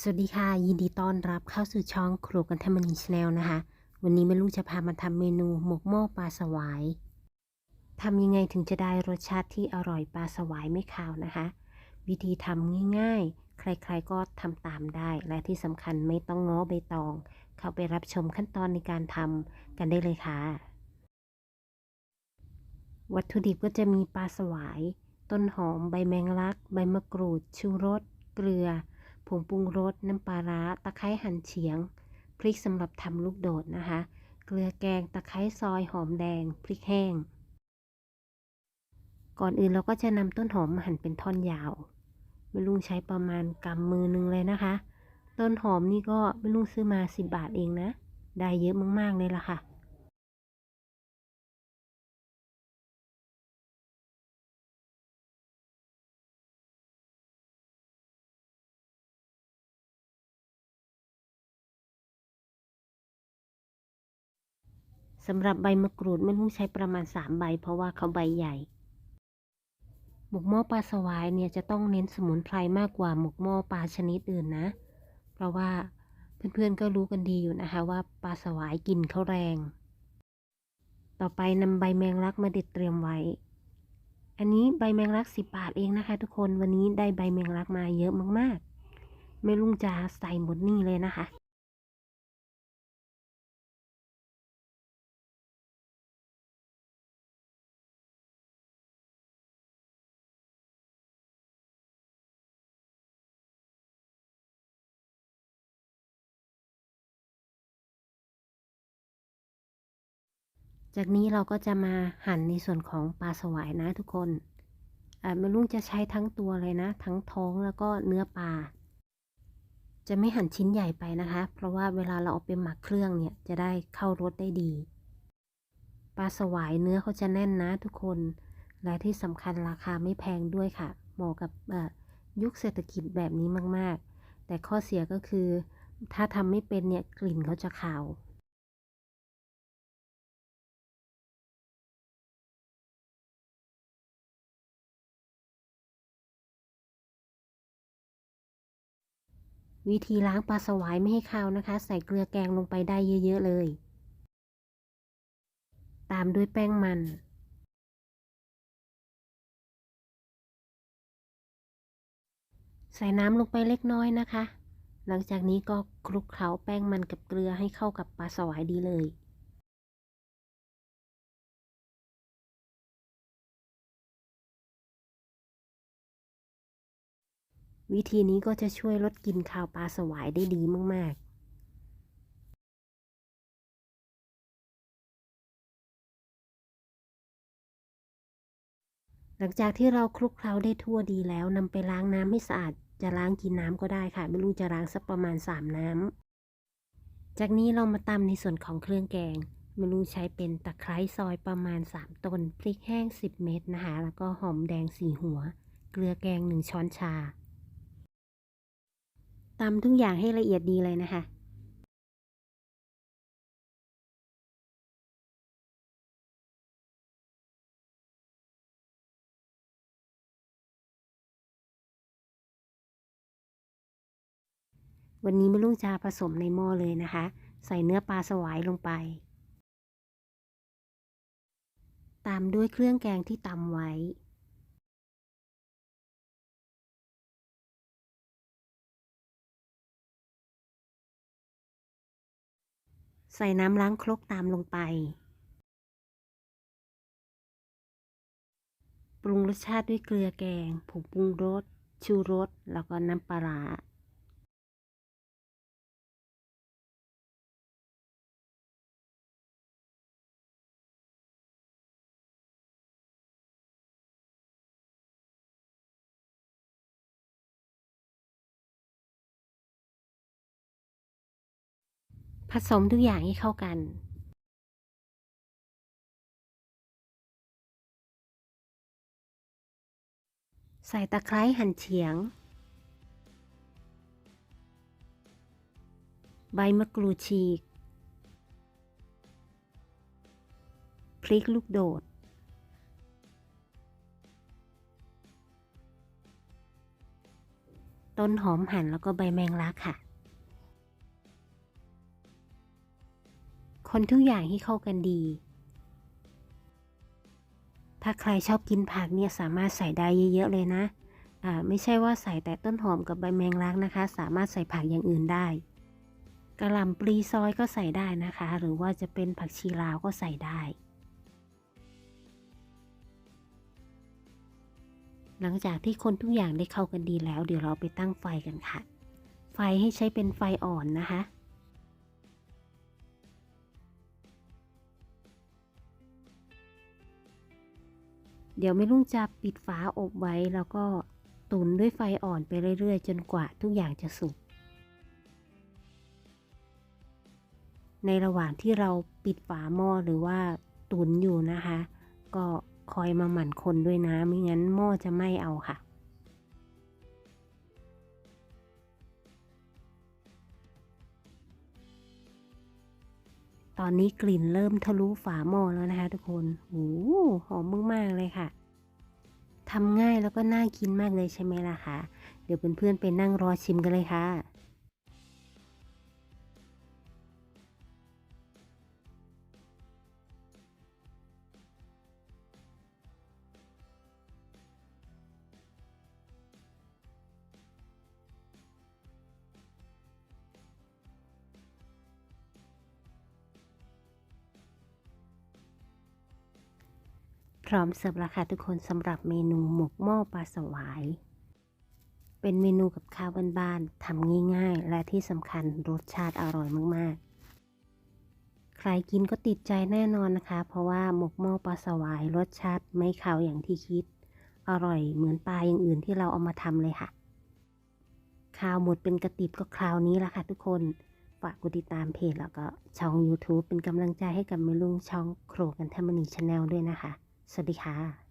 สวัสดีค่ะ ยินดีต้อนรับเข้าสู่ช่องครัวกันทมนีชแนลนะคะ วันนี้แม่ลุงจะพามาทำเมนูหมกหม้อปลาสวายทำยังไงถึงจะได้รสชาติที่อร่อยปลาสวายไม่ขาวนะคะ วิธีทำง่ายๆ ใครๆก็ทำตามได้ และที่สำคัญไม่ต้องง้อใบตอง เข้าไปรับชมขั้นตอนในการทำกันได้เลยค่ะ วัตถุดิบก็จะมีปลาสวาย ต้นหอม ใบแมงลัก ใบมะกรูด ชูรส เกลือ งปรุงรส น้ำปลาร้า ตะไคร้หั่นเฉียง พริกสำหรับทำลูกโดดนะคะ เกลือแกง ตะไคร้ซอย หอมแดง พริกแห้ง ก่อนอื่นเราก็จะนำต้นหอมหั่นเป็นท่อนยาวแม่ลุงใช้ประมาณกำมือหนึงเลยนะคะ ต้นหอมนี่ก็แม่ลุงซื้อมา 10 บาทเองนะ ได้เยอะมากๆเลยล่ะค่ะ สำหรับใบมะกรูดไม่ต้องใช้ประมาณ 3 ใบ เพราะว่าเขาใบใหญ่หมกหม้อปลาสวายเนี่ยจะต้องเน้นสมุนไพรมากกว่าหมกหม้อปลาชนิดอื่นนะ เพราะว่าเพื่อนๆก็รู้กันดีอยู่นะคะว่าปลาสวายกินเขาแรง ต่อไปนำใบแมงลักมาเด็ดเตรียมไว้ อันนี้ใบแมงลัก10บาทเองนะคะทุกคนวันนี้ได้ใบแมงลักมาเยอะมากๆ ไม่ลุงจะใส่หมดนี่เลยนะคะ จากนี้เราก็จะมาหั่นในส่วนของปลาสวายนะทุกคนแม่ลุงจะใช้ทั้งตัวเลยนะ ทั้งท้องแล้วก็เนื้อปลา จะไม่หั่นชิ้นใหญ่ไปนะคะ เพราะว่าเวลาเราเอาไปหมักเครื่องเนี่ยจะได้เข้ารสได้ดี ปลาสวายเนื้อเขาจะแน่นนะทุกคน และที่สำคัญราคาไม่แพงด้วยค่ะ เหมาะกับยุคเศรษฐกิจแบบนี้มาก ๆ แต่ข้อเสียก็คือถ้าทำไม่เป็นเนี่ยกลิ่นเขาจะขาว วิธีล้างปลาสวายไม่ให้คาวนะคะ ใส่เกลือแกงลงไปได้เยอะ ๆ เลย ตามด้วยแป้งมัน ใส่น้ำลงไปเล็กน้อยนะคะ หลังจากนี้ก็คลุกเคล้าแป้งมันกับเกลือให้เข้ากับปลาสวายดีเลย วิธีนี้ก็จะช่วยลดกลิ่นคาวปลาสวายได้ดีมากๆหลังจากที่เราคลุกเคล้าได้ทั่วดีแล้วนำไปล้างน้ำให้สะอาด จะล้างกินน้ำก็ได้ค่ะ ไม่รู้จะล้างสักประมาณ 3 น้ำ จากนี้เรามาตำในส่วนของเครื่องแกงไม่รู้ใช้เป็นตะไคร้ซอยประมาณ 3ต้น พริกแห้ง 10 เม็ดนะคะ แล้วก็หอมแดง 4 หัว เกลือแกง 1 ช้อนชา ตำทุกอย่างให้ละเอียดดีเลยนะคะวันนี้ไม่ลุงจะผสมในหม้อเลยนะคะ ใส่เนื้อปลาสวายลงไป ตามด้วยเครื่องแกงที่ตำไว้ ส่น้ำล้างครกตามลงไป ปรุงรสชาติด้วยเกลือแกง ผงปรุงรส ชูรส แล้วก็น้ำปลา ผสมทุกอย่างให้เข้ากัน ใส่ตะไคร้หั่นเฉียง ใบมะกรูดฉีก พริกลูกโดดต้นหอมหั่นแล้วก็ใบแมงลักค่ะ คนทุกอย่างให้เข้ากันดี ถ้าใครชอบกินผักเนี่ยสามารถใส่ได้เยอะๆเลยนะอ่าไม่ใช่ว่าใส่แต่ต้นหอมกับใบแมงลักนะคะ สามารถใส่ผักอย่างอื่นได้กระหล่ำปลีซอยก็ใส่ได้นะคะ หรือว่าจะเป็นผักชีลาวก็ใส่ได้ หลังจากที่คนทุกอย่างได้เข้ากันดีแล้ว เดี๋ยวเราไปตั้งไฟกันค่ะ ไฟให้ใช้เป็นไฟอ่อนนะคะ เดี๋ยวไม่ลุงจะปิดฝาอบไว้แล้วก็ตุนด้วยไฟอ่อนไปเรื่อยๆ จนกว่าทุกอย่างจะสุก ในระหว่างที่เราปิดฝาหม้อหรือว่าตุนอยู่นะคะ ก็คอยมาหมั่นคนด้วยนะ ไม่งั้นหม้อจะไหม้เอาค่ะ อนนี้กลิ่นเริ่มทะลุฝาหม้อแล้วนะคะ ทุกคนโอ้โหหอมมากๆเลยค่ะทำง่ายแล้วก็น่ากินมากเลยใช่ไหมล่ะคะ เดี๋ยวเพื่อนๆไปนั่งรอชิมกันเลยค่ะ ร้อมเสิร์ฟแล้วค่ะทุกคนสำหรับเมนูหมกหม้อปลาสวาย เป็นเมนูกับข้าวบ้านๆทำง่ายๆ และที่สำคัญรสชาติอร่อยมากๆ ใครกินก็ติดใจแน่นอนนะคะ เพราะว่าหมกหม้อปลาสวายรสชาติไม่ขาวอย่างที่คิด อร่อยเหมือนปลาอย่างอื่นที่เราเอามาทำเลยค่ะข้าวหมดเป็นกระติบก็คราวนี้ละค่ะทุกคนฝากกดติดตามเพจแล้วก็ช่อง YouTube เป็นกำลังใจให้กับเมลุงช่องโครกันเทมนีชาแนลด้วยนะคะ สวัสดีค่ะ